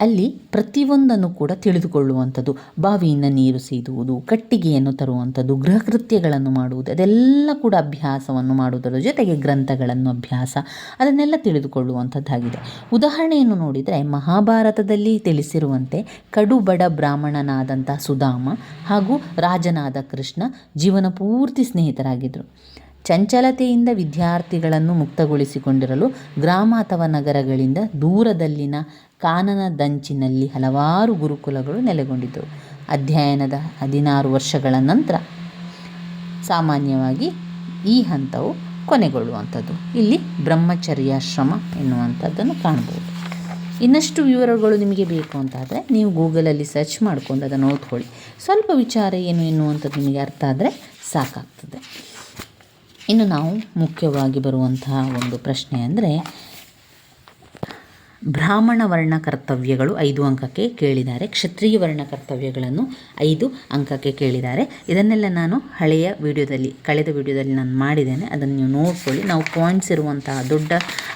ಅಲ್ಲಿ ಪ್ರತಿಯೊಂದನ್ನು ಕೂಡ ತಿಳಿದುಕೊಳ್ಳುವಂಥದ್ದು. ಬಾವಿಯಿಂದ ನೀರು ಸೇದುವುದು, ಕಟ್ಟಿಗೆಯನ್ನು ತರುವಂಥದ್ದು ಗೃಹ ಕೃತ್ಯಗಳನ್ನು ಮಾಡುವುದು, ಅದೆಲ್ಲ ಕೂಡ ಅಭ್ಯಾಸವನ್ನು ಮಾಡುವುದರ ಜೊತೆಗೆ ಗ್ರಂಥಗಳನ್ನು ಅಭ್ಯಾಸ, ಅದನ್ನೆಲ್ಲ ತಿಳಿದುಕೊಳ್ಳುವಂಥದ್ದಾಗಿದೆ. ಉದಾಹರಣೆಯನ್ನು ನೋಡಿದರೆ ಮಹಾಭಾರತದಲ್ಲಿ ತಿಳಿಸಿರುವಂತೆ ಕಡು ಬಡ ಬ್ರಾಹ್ಮಣನಾದಂಥ ಸುಧಾಮ ಹಾಗೂ ರಾಜನಾದ ಕೃಷ್ಣ ಜೀವನ ಪೂರ್ತಿ ಸ್ನೇಹಿತರಾಗಿದ್ದರು. ಚಂಚಲತೆಯಿಂದ ವಿದ್ಯಾರ್ಥಿಗಳನ್ನು ಮುಕ್ತಗೊಳಿಸಿಕೊಂಡಿರಲು ಗ್ರಾಮ ಅಥವಾ ನಗರಗಳಿಂದ ದೂರದಲ್ಲಿನ ಕಾನನದಂಚಿನಲ್ಲಿ ಹಲವಾರು ಗುರುಕುಲಗಳು ನೆಲೆಗೊಂಡಿದ್ದವು. ಅಧ್ಯಯನದ ಹದಿನಾರು ವರ್ಷಗಳ ನಂತರ ಸಾಮಾನ್ಯವಾಗಿ ಈ ಹಂತವು ಕೊನೆಗೊಳ್ಳುವಂಥದ್ದು. ಇಲ್ಲಿ ಬ್ರಹ್ಮಚರ್ಯಾಶ್ರಮ ಎನ್ನುವಂಥದ್ದನ್ನು ಕಾಣ್ಬೋದು. ಇನ್ನಷ್ಟು ವಿವರಗಳು ನಿಮಗೆ ಬೇಕು ಅಂತಾದರೆ ನೀವು ಗೂಗಲಲ್ಲಿ ಸರ್ಚ್ ಮಾಡ್ಕೊಂಡು ಅದನ್ನು ಓದ್ಕೊಳ್ಳಿ. ಸ್ವಲ್ಪ ವಿಚಾರ ಏನು ಎನ್ನುವಂಥದ್ದು ನಿಮಗೆ ಅರ್ಥ ಆದರೆ ಸಾಕಾಗ್ತದೆ. ಇನ್ನು ನಾವು ಮುಖ್ಯವಾಗಿ ಬರುವಂತಹ ಒಂದು ಪ್ರಶ್ನೆ ಅಂದರೆ ಬ್ರಾಹ್ಮಣ ವರ್ಣ ಕರ್ತವ್ಯಗಳು ಐದು ಅಂಕಕ್ಕೆ ಕೇಳಿದ್ದಾರೆ. ಕ್ಷತ್ರಿಯ ವರ್ಣ ಕರ್ತವ್ಯಗಳನ್ನು ಐದು ಅಂಕಕ್ಕೆ ಕೇಳಿದ್ದಾರೆ. ಇದನ್ನೆಲ್ಲ ನಾನು ಹಳೆಯ ವಿಡಿಯೋದಲ್ಲಿ, ಕಳೆದ ವಿಡಿಯೋದಲ್ಲಿ ನಾನು ಮಾಡಿದ್ದೇನೆ. ಅದನ್ನು ನೀವು ನೋಡ್ಕೊಳ್ಳಿ. ನಾವು ಪಾಯಿಂಟ್ಸ್ ಇರುವಂತಹ ದೊಡ್ಡ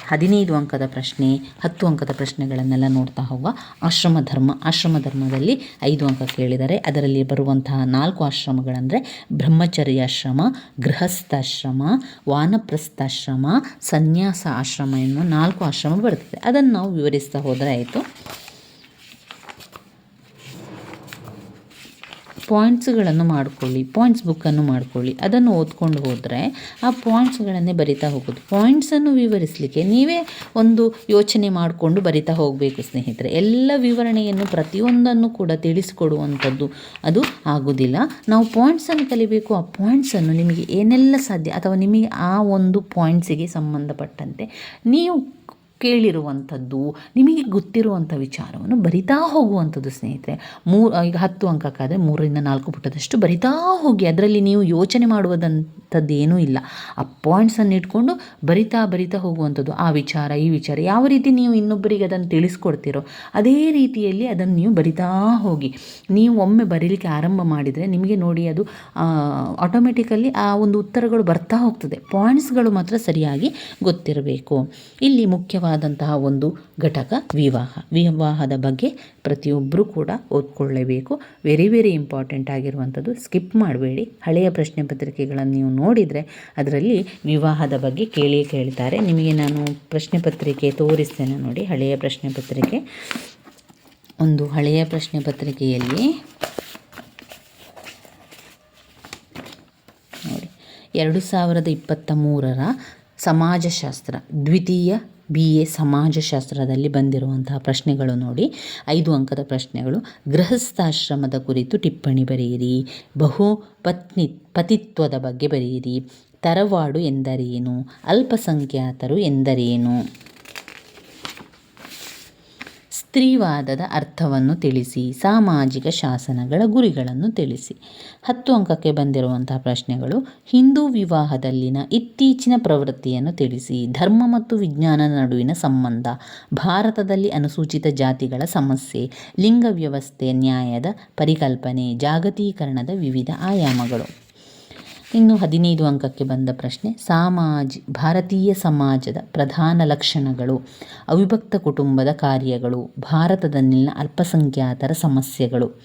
ಹದಿನೈದು ಅಂಕದ ಪ್ರಶ್ನೆ, ಹತ್ತು ಅಂಕದ ಪ್ರಶ್ನೆಗಳನ್ನೆಲ್ಲ ನೋಡ್ತಾ ಹೋಗುವ ಆಶ್ರಮ ಧರ್ಮ, ಆಶ್ರಮ ಧರ್ಮದಲ್ಲಿ ಐದು ಅಂಕ ಕೇಳಿದ್ದಾರೆ. ಅದರಲ್ಲಿ ಬರುವಂತಹ ನಾಲ್ಕು ಆಶ್ರಮಗಳಂದರೆ ಬ್ರಹ್ಮಚರ್ಯಾಶ್ರಮ, ಗೃಹಸ್ಥಾಶ್ರಮ, ವಾನಪ್ರಸ್ಥಾಶ್ರಮ, ಸನ್ಯಾಸ ಆಶ್ರಮ ಎನ್ನುವ ನಾಲ್ಕು ಆಶ್ರಮ ಬರುತ್ತದೆ. ಅದನ್ನು ನಾವು ವಿವರಿಸ್ತಾ ಹೋದರೆ ಆಯಿತು. ಪಾಯಿಂಟ್ಸ್ಗಳನ್ನು ಮಾಡ್ಕೊಳ್ಳಿ ಪಾಯಿಂಟ್ಸ್ ಬುಕ್ಕನ್ನು ಮಾಡ್ಕೊಳ್ಳಿ, ಅದನ್ನು ಓದ್ಕೊಂಡು ಹೋದರೆ ಆ ಪಾಯಿಂಟ್ಸ್ಗಳನ್ನೇ ಬರಿತಾ ಹೋಗೋದು. ಪಾಯಿಂಟ್ಸನ್ನು ವಿವರಿಸಲಿಕ್ಕೆ ನೀವೇ ಒಂದು ಯೋಚನೆ ಮಾಡಿಕೊಂಡು ಬರಿತಾ ಹೋಗಬೇಕು ಸ್ನೇಹಿತರೆ. ಎಲ್ಲ ವಿವರಣೆಯನ್ನು ಪ್ರತಿಯೊಂದನ್ನು ಕೂಡ ತಿಳಿಸಿಕೊಡುವಂಥದ್ದು ಅದು ಆಗೋದಿಲ್ಲ. ನಾವು ಪಾಯಿಂಟ್ಸನ್ನು ಕಲಿಬೇಕು, ಆ ಪಾಯಿಂಟ್ಸನ್ನು ನಿಮಗೆ ಏನೆಲ್ಲ ಸಾಧ್ಯ ಅಥವಾ ನಿಮಗೆ ಆ ಒಂದು ಪಾಯಿಂಟ್ಸಿಗೆ ಸಂಬಂಧಪಟ್ಟಂತೆ ನೀವು ಕೇಳಿರುವಂಥದ್ದು, ನಿಮಗೆ ಗೊತ್ತಿರುವಂಥ ವಿಚಾರವನ್ನು ಬರಿತಾ ಹೋಗುವಂಥದ್ದು ಸ್ನೇಹಿತರೆ. ಮೂರು ಈಗ ಹತ್ತು ಅಂಕಕ್ಕಾದರೆ ಮೂರರಿಂದ ನಾಲ್ಕು ಪುಟದಷ್ಟು ಬರಿತಾ ಹೋಗಿ, ಅದರಲ್ಲಿ ನೀವು ಯೋಚನೆ ಮಾಡುವುದಂಥದ್ದು ಏನೂ ಇಲ್ಲ. ಆ ಪಾಯಿಂಟ್ಸನ್ನು ಇಟ್ಕೊಂಡು ಬರಿತಾ ಬರಿತಾ ಹೋಗುವಂಥದ್ದು, ಆ ವಿಚಾರ, ಈ ವಿಚಾರ, ಯಾವ ರೀತಿ ನೀವು ಇನ್ನೊಬ್ಬರಿಗೆ ಅದನ್ನು ತಿಳಿಸ್ಕೊಡ್ತೀರೋ, ಅದೇ ರೀತಿಯಲ್ಲಿ ಅದನ್ನು ನೀವು ಬರಿತಾ ಹೋಗಿ. ನೀವು ಒಮ್ಮೆ ಬರೀಲಿಕ್ಕೆ ಆರಂಭ ಮಾಡಿದರೆ ನಿಮಗೆ ನೋಡಿ ಅದು ಆಟೋಮೆಟಿಕಲಿ ಆ ಒಂದು ಉತ್ತರಗಳು ಬರ್ತಾ ಹೋಗ್ತದೆ. ಪಾಯಿಂಟ್ಸ್ಗಳು ಮಾತ್ರ ಸರಿಯಾಗಿ ಗೊತ್ತಿರಬೇಕು. ಇಲ್ಲಿ ಮುಖ್ಯವಾದ ಆದಂತಹ ಒಂದು ಘಟಕ ವಿವಾಹ. ವಿವಾಹದ ಬಗ್ಗೆ ಪ್ರತಿಯೊಬ್ಬರೂ ಕೂಡ ಓದ್ಕೊಳ್ಳೇಬೇಕು. ವೆರಿ ವೆರಿ ಇಂಪಾರ್ಟೆಂಟ್ ಆಗಿರುವಂಥದ್ದು ಸ್ಕಿಪ್ ಮಾಡಬೇಡಿ. ಹಳೆಯ ಪ್ರಶ್ನೆ ಪತ್ರಿಕೆಗಳನ್ನು ನೀವು ನೋಡಿದರೆ ಅದರಲ್ಲಿ ವಿವಾಹದ ಬಗ್ಗೆ ಕೇಳಿ ಕೇಳ್ತಾರೆ. ನಿಮಗೆ ನಾನು ಪ್ರಶ್ನೆ ಪತ್ರಿಕೆ ತೋರಿಸ್ತೇನೆ ನೋಡಿ, ಹಳೆಯ ಪ್ರಶ್ನೆ ಪತ್ರಿಕೆ. ಒಂದು ಹಳೆಯ ಪ್ರಶ್ನೆ ಪತ್ರಿಕೆಯಲ್ಲಿ ನೋಡಿ, ಎರಡು ಸಾವಿರದ ಇಪ್ಪತ್ತ ಮೂರರ ಸಮಾಜಶಾಸ್ತ್ರ, ದ್ವಿತೀಯ ಬಿ ಎ ಸಮಾಜಶಾಸ್ತ್ರದಲ್ಲಿ ಬಂದಿರುವಂತಹ ಪ್ರಶ್ನೆಗಳು ನೋಡಿ. ಐದು ಅಂಕದ ಪ್ರಶ್ನೆಗಳು. ಗೃಹಸ್ಥಾಶ್ರಮದ ಕುರಿತು ಟಿಪ್ಪಣಿ ಬರೆಯಿರಿ. ಬಹು ಪತ್ನಿ ಪತಿತ್ವದ ಬಗ್ಗೆ ಬರೆಯಿರಿ. ತರವಾಡು ಎಂದರೇನು? ಅಲ್ಪಸಂಖ್ಯಾತರು ಎಂದರೇನು? ಸ್ತ್ರೀವಾದದ ಅರ್ಥವನ್ನು ತಿಳಿಸಿ, ಸಾಮಾಜಿಕ ಶಾಸನಗಳ ಗುರಿಗಳನ್ನು ತಿಳಿಸಿ. ಹತ್ತು ಅಂಕಕ್ಕೆ ಬಂದಿರುವಂತಹ ಪ್ರಶ್ನೆಗಳು, ಹಿಂದೂ ವಿವಾಹದಲ್ಲಿನ ಇತ್ತೀಚಿನ ಪ್ರವೃತ್ತಿಯನ್ನು ತಿಳಿಸಿ. ಧರ್ಮ ಮತ್ತು ವಿಜ್ಞಾನ ನಡುವಿನ ಸಂಬಂಧ, ಭಾರತದಲ್ಲಿ ಅನುಸೂಚಿತ ಜಾತಿಗಳ ಸಮಸ್ಯೆ, ಲಿಂಗ ವ್ಯವಸ್ಥೆ, ನ್ಯಾಯದ ಪರಿಕಲ್ಪನೆ, ಜಾಗತೀಕರಣದ ವಿವಿಧ ಆಯಾಮಗಳು. ಇನ್ನು ಹದಿನೈದು ಅಂಕಕ್ಕೆ ಬಂದ ಪ್ರಶ್ನೆ, ಸಾಮಾಜಿ, ಭಾರತೀಯ ಸಮಾಜದ ಪ್ರಧಾನ ಲಕ್ಷಣಗಳು, ಅವಿಭಕ್ತ ಕುಟುಂಬದ ಕಾರ್ಯಗಳು, ಭಾರತದಲ್ಲಿನ ಅಲ್ಪಸಂಖ್ಯಾತರ ಸಮಸ್ಯೆಗಳು.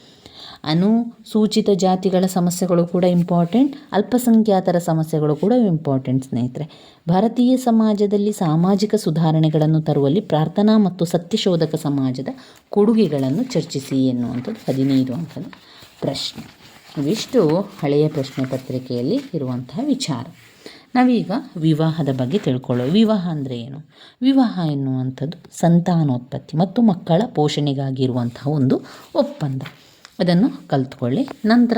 ಅನುಸೂಚಿತ ಜಾತಿಗಳ ಸಮಸ್ಯೆಗಳು ಕೂಡ ಇಂಪಾರ್ಟೆಂಟ್ ಅಲ್ಪಸಂಖ್ಯಾತರ ಸಮಸ್ಯೆಗಳು ಕೂಡ ಇಂಪಾರ್ಟೆಂಟ್ ಸ್ನೇಹಿತರೆ. ಭಾರತೀಯ ಸಮಾಜದಲ್ಲಿ ಸಾಮಾಜಿಕ ಸುಧಾರಣೆಗಳನ್ನು ತರುವಲ್ಲಿ ಪ್ರಾರ್ಥನಾ ಮತ್ತು ಸತ್ಯಶೋಧಕ ಸಮಾಜದ ಕೊಡುಗೆಗಳನ್ನು ಚರ್ಚಿಸಿ ಎನ್ನುವಂಥದ್ದು ಹದಿನೈದು ಅಂಕದ ಪ್ರಶ್ನೆ. ಇವಿಷ್ಟು ಹಳೆಯ ಪ್ರಶ್ನೆ ಪತ್ರಿಕೆಯಲ್ಲಿ ಇರುವಂತಹ ವಿಚಾರ. ನಾವೀಗ ವಿವಾಹದ ಬಗ್ಗೆ ತಿಳ್ಕೊಳ್ಳೋ ವಿವಾಹ ಅಂದರೆ ಏನು? ವಿವಾಹ ಎನ್ನುವಂಥದ್ದು ಸಂತಾನೋತ್ಪತ್ತಿ ಮತ್ತು ಮಕ್ಕಳ ಪೋಷಣೆಗಾಗಿರುವಂತಹ ಒಂದು ಒಪ್ಪಂದ. ಅದನ್ನು ಕಲ್ತ್ಕೊಳ್ಳಿ. ನಂತರ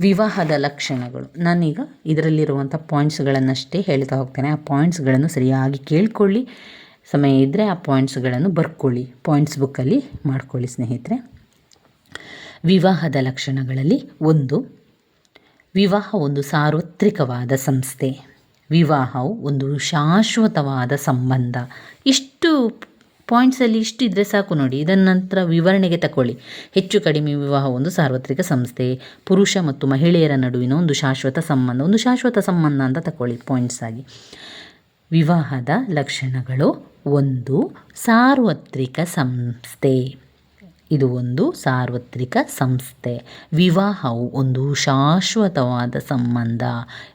ವಿವಾಹದ ಲಕ್ಷಣಗಳು. ನಾನೀಗ ಇದರಲ್ಲಿರುವಂಥ ಪಾಯಿಂಟ್ಸ್ಗಳನ್ನಷ್ಟೇ ಹೇಳ್ತಾ ಹೋಗ್ತೇನೆ. ಆ ಪಾಯಿಂಟ್ಸ್ಗಳನ್ನು ಸರಿಯಾಗಿ ಕೇಳ್ಕೊಳ್ಳಿ. ಸಮಯ ಇದ್ದರೆ ಆ ಪಾಯಿಂಟ್ಸ್ಗಳನ್ನು ಬರ್ಕೊಳ್ಳಿ. ಪಾಯಿಂಟ್ಸ್ ಬುಕ್ಕಲ್ಲಿ ಮಾಡ್ಕೊಳ್ಳಿ ಸ್ನೇಹಿತರೆ. ವಿವಾಹದ ಲಕ್ಷಣಗಳಲ್ಲಿ ಒಂದು. ವಿವಾಹ ಒಂದು ಸಾರ್ವತ್ರಿಕವಾದ ಸಂಸ್ಥೆ. ವಿವಾಹವು ಒಂದು ಶಾಶ್ವತವಾದ ಸಂಬಂಧ. ಇಷ್ಟು ಪಾಯಿಂಟ್ಸಲ್ಲಿ ಇಷ್ಟು ಇದ್ದರೆ ಸಾಕು ನೋಡಿ. ಇದನ್ನ ನಂತರ ವಿವರಣೆಗೆ ತಗೊಳ್ಳಿ ಹೆಚ್ಚು ಕಡಿಮೆ ವಿವಾಹ ಒಂದು ಸಾರ್ವತ್ರಿಕ ಸಂಸ್ಥೆ. ಪುರುಷ ಮತ್ತು ಮಹಿಳೆಯರ ನಡುವಿನ ಒಂದು ಶಾಶ್ವತ ಸಂಬಂಧ. ಒಂದು ಶಾಶ್ವತ ಸಂಬಂಧ ಅಂತ ತಗೊಳ್ಳಿ ಪಾಯಿಂಟ್ಸ್ ಆಗಿ. ವಿವಾಹದ ಲಕ್ಷಣಗಳು ಒಂದು, ಸಾರ್ವತ್ರಿಕ ಸಂಸ್ಥೆ. ಇದು ಒಂದು ಸಾರ್ವತ್ರಿಕ ಸಂಸ್ಥೆ. ವಿವಾಹವು ಒಂದು ಶಾಶ್ವತವಾದ ಸಂಬಂಧ.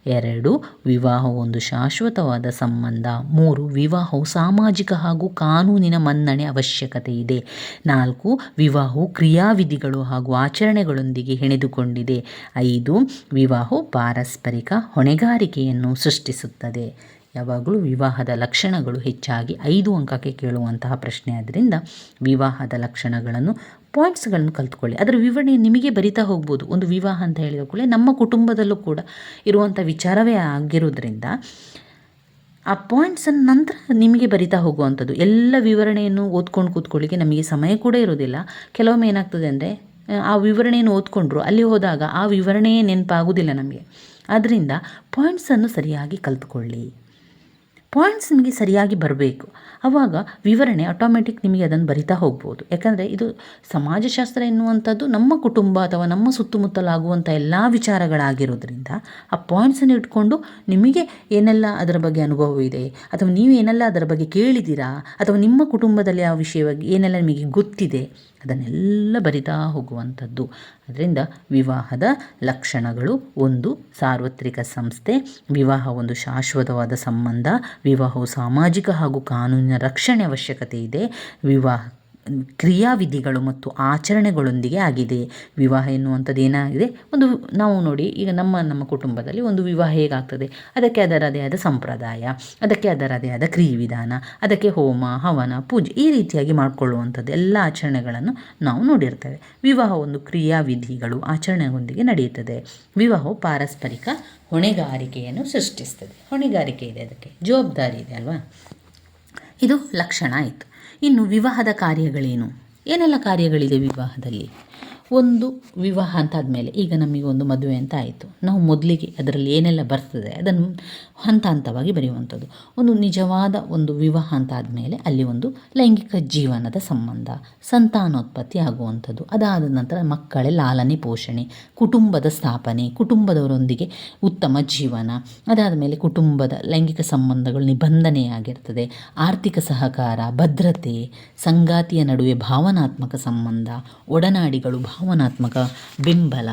ಎರಡು, ವಿವಾಹವು ಒಂದು ಶಾಶ್ವತವಾದ ಸಂಬಂಧ. ಮೂರು, ವಿವಾಹವು ಸಾಮಾಜಿಕ ಹಾಗೂ ಕಾನೂನಿನ ಮನ್ನಣೆ ಅವಶ್ಯಕತೆ ಇದೆ. ನಾಲ್ಕು, ವಿವಾಹವು ಕ್ರಿಯಾವಿಧಿಗಳು ಹಾಗೂ ಆಚರಣೆಗಳೊಂದಿಗೆ ಹೆಣೆದುಕೊಂಡಿದೆ. ಐದು, ವಿವಾಹವು ಪಾರಸ್ಪರಿಕ ಹೊಣೆಗಾರಿಕೆಯನ್ನು ಸೃಷ್ಟಿಸುತ್ತದೆ. ಯಾವಾಗಲೂ ವಿವಾಹದ ಲಕ್ಷಣಗಳು ಹೆಚ್ಚಾಗಿ ಐದು ಅಂಕಕ್ಕೆ ಕೇಳುವಂತಹ ಪ್ರಶ್ನೆ ಆದ್ದರಿಂದ ವಿವಾಹದ ಲಕ್ಷಣಗಳನ್ನು ಪಾಯಿಂಟ್ಸ್ಗಳನ್ನು ಕಲ್ತ್ಕೊಳ್ಳಿ. ಅದರ ವಿವರಣೆ ನಿಮಗೆ ಬರಿತಾ ಹೋಗ್ಬೋದು. ಒಂದು ವಿವಾಹ ಅಂತ ಹೇಳಿದ ಕೂಡಲೇ ನಮ್ಮ ಕುಟುಂಬದಲ್ಲೂ ಕೂಡ ಇರುವಂಥ ವಿಚಾರವೇ ಆಗಿರೋದ್ರಿಂದ ಆ ಪಾಯಿಂಟ್ಸನ್ನು ನಂತರ ನಿಮಗೆ ಬರಿತಾ ಹೋಗುವಂಥದ್ದು. ಎಲ್ಲ ವಿವರಣೆಯನ್ನು ಓದ್ಕೊಂಡು ಕೂತ್ಕೊಳ್ಳಿಕ್ಕೆ ನಮಗೆ ಸಮಯ ಕೂಡ ಇರೋದಿಲ್ಲ ಕೆಲವೊಮ್ಮೆ ಏನಾಗ್ತದೆ ಅಂದರೆ, ಆ ವಿವರಣೆಯನ್ನು ಓದ್ಕೊಂಡ್ರು, ಅಲ್ಲಿ ಹೋದಾಗ ಆ ವಿವರಣೆಯೇ ನೆನಪಾಗುವುದಿಲ್ಲ ನಮಗೆ. ಆದ್ದರಿಂದ ಪಾಯಿಂಟ್ಸನ್ನು ಸರಿಯಾಗಿ ಕಲ್ತ್ಕೊಳ್ಳಿ. ಪಾಯಿಂಟ್ಸ್ ನಿಮಗೆ ಸರಿಯಾಗಿ ಬರಬೇಕು. ಆವಾಗ ವಿವರಣೆ ಆಟೋಮೆಟಿಕ್ ನಿಮಗೆ ಅದನ್ನು ಬರಿತಾ ಹೋಗ್ಬೋದು. ಯಾಕಂದರೆ ಇದು ಸಮಾಜಶಾಸ್ತ್ರ ಎನ್ನುವಂಥದ್ದು ನಮ್ಮ ಕುಟುಂಬ ಅಥವಾ ನಮ್ಮ ಸುತ್ತಮುತ್ತಲಾಗುವಂಥ ಎಲ್ಲ ವಿಚಾರಗಳಾಗಿರೋದ್ರಿಂದ ಆ ಪಾಯಿಂಟ್ಸನ್ನು ಇಟ್ಕೊಂಡು ನಿಮಗೆ ಏನೆಲ್ಲ ಅದರ ಬಗ್ಗೆ ಅನುಭವ ಇದೆ, ಅಥವಾ ನೀವು ಏನೆಲ್ಲ ಅದರ ಬಗ್ಗೆ ಕೇಳಿದ್ದೀರಾ, ಅಥವಾ ನಿಮ್ಮ ಕುಟುಂಬದಲ್ಲಿ ಆ ವಿಷಯವಾಗಿ ಏನೆಲ್ಲ ನಿಮಗೆ ಗೊತ್ತಿದೆ, ಅದನ್ನೆಲ್ಲ ಬರಿತಾ ಹೋಗುವಂಥದ್ದು. ಅದರಿಂದ ವಿವಾಹದ ಲಕ್ಷಣಗಳು ಒಂದು, ಸಾರ್ವತ್ರಿಕ ಸಂಸ್ಥೆ, ವಿವಾಹ ಒಂದು ಶಾಶ್ವತವಾದ ಸಂಬಂಧ, ವಿವಾಹವು ಸಾಮಾಜಿಕ ಹಾಗೂ ಕಾನೂನಿನ ರಕ್ಷಣೆ ಅವಶ್ಯಕತೆ ಇದೆ ವಿವಾಹ ಕ್ರಿಯಾವಿಧಿಗಳು ಮತ್ತು ಆಚರಣೆಗಳೊಂದಿಗೆ ಆಗಿದೆ. ವಿವಾಹ ಎನ್ನುವಂಥದ್ದು ಏನಾಗಿದೆ? ಒಂದು ನಾವು ನೋಡಿ, ಈಗ ನಮ್ಮ ನಮ್ಮ ಕುಟುಂಬದಲ್ಲಿ ಒಂದು ವಿವಾಹ ಹೇಗಾಗ್ತದೆ? ಅದಕ್ಕೆ ಅದರದೇ ಆದ ಸಂಪ್ರದಾಯ, ಅದಕ್ಕೆ ಅದರದೇ ಆದ ಕ್ರಿಯೆವಿಧಾನ, ಅದಕ್ಕೆ ಹೋಮ, ಹವನ, ಪೂಜೆ ಈ ರೀತಿಯಾಗಿ ಮಾಡಿಕೊಳ್ಳುವಂಥದ್ದು ಎಲ್ಲ ಆಚರಣೆಗಳನ್ನು ನಾವು ನೋಡಿರ್ತೇವೆ. ವಿವಾಹ ಒಂದು ಕ್ರಿಯಾವಿಧಿಗಳು ಆಚರಣೆಯೊಂದಿಗೆ ನಡೆಯುತ್ತದೆ. ವಿವಾಹವು ಪಾರಸ್ಪರಿಕ ಹೊಣೆಗಾರಿಕೆಯನ್ನು ಸೃಷ್ಟಿಸ್ತದೆ. ಹೊಣೆಗಾರಿಕೆ ಇದೆ ಅದಕ್ಕೆ. ಜವಾಬ್ದಾರಿ ಇದೆ ಅಲ್ವಾ? ಇದು ಲಕ್ಷಣ ಆಯಿತು. ಇನ್ನು ವಿವಾಹದ ಕಾರ್ಯಗಳೇನು? ಏನೆಲ್ಲ ಕಾರ್ಯಗಳಿದೆ ವಿವಾಹದಲ್ಲಿ? ಒಂದು ವಿವಾಹ ಅಂತಾದಮೇಲೆ ಈಗ ನಮಗೆ ಒಂದು ಮದುವೆ ಅಂತ ಆಯಿತು. ನಾವು ಮೊದಲಿಗೆ ಅದರಲ್ಲಿ ಏನೆಲ್ಲ ಬರ್ತದೆ ಅದನ್ನು ಹಂತ ಹಂತವಾಗಿ ಬರೆಯುವಂಥದ್ದು. ಒಂದು ನಿಜವಾದ ಒಂದು ವಿವಾಹ ಅಂತ ಆದಮೇಲೆ ಅಲ್ಲಿ ಒಂದು ಲೈಂಗಿಕ ಜೀವನದ ಸಂಬಂಧ, ಸಂತಾನೋತ್ಪತ್ತಿ ಆಗುವಂಥದ್ದು. ಅದಾದ ನಂತರ ಮಕ್ಕಳ ಲಾಲನೆ ಪೋಷಣೆ, ಕುಟುಂಬದ ಸ್ಥಾಪನೆ, ಕುಟುಂಬದವರೊಂದಿಗೆ ಉತ್ತಮ ಜೀವನ ಅದಾದ ಮೇಲೆ ಕುಟುಂಬದ ಲೈಂಗಿಕ ಸಂಬಂಧಗಳು ನಿಬಂಧನೆಯಾಗಿರ್ತದೆ, ಆರ್ಥಿಕ ಸಹಕಾರ, ಭದ್ರತೆ, ಸಂಗಾತಿಯ ನಡುವೆ ಭಾವನಾತ್ಮಕ ಸಂಬಂಧ, ಒಡನಾಡಿಗಳು ಭಾವನಾತ್ಮಕ ಬೆಂಬಲ,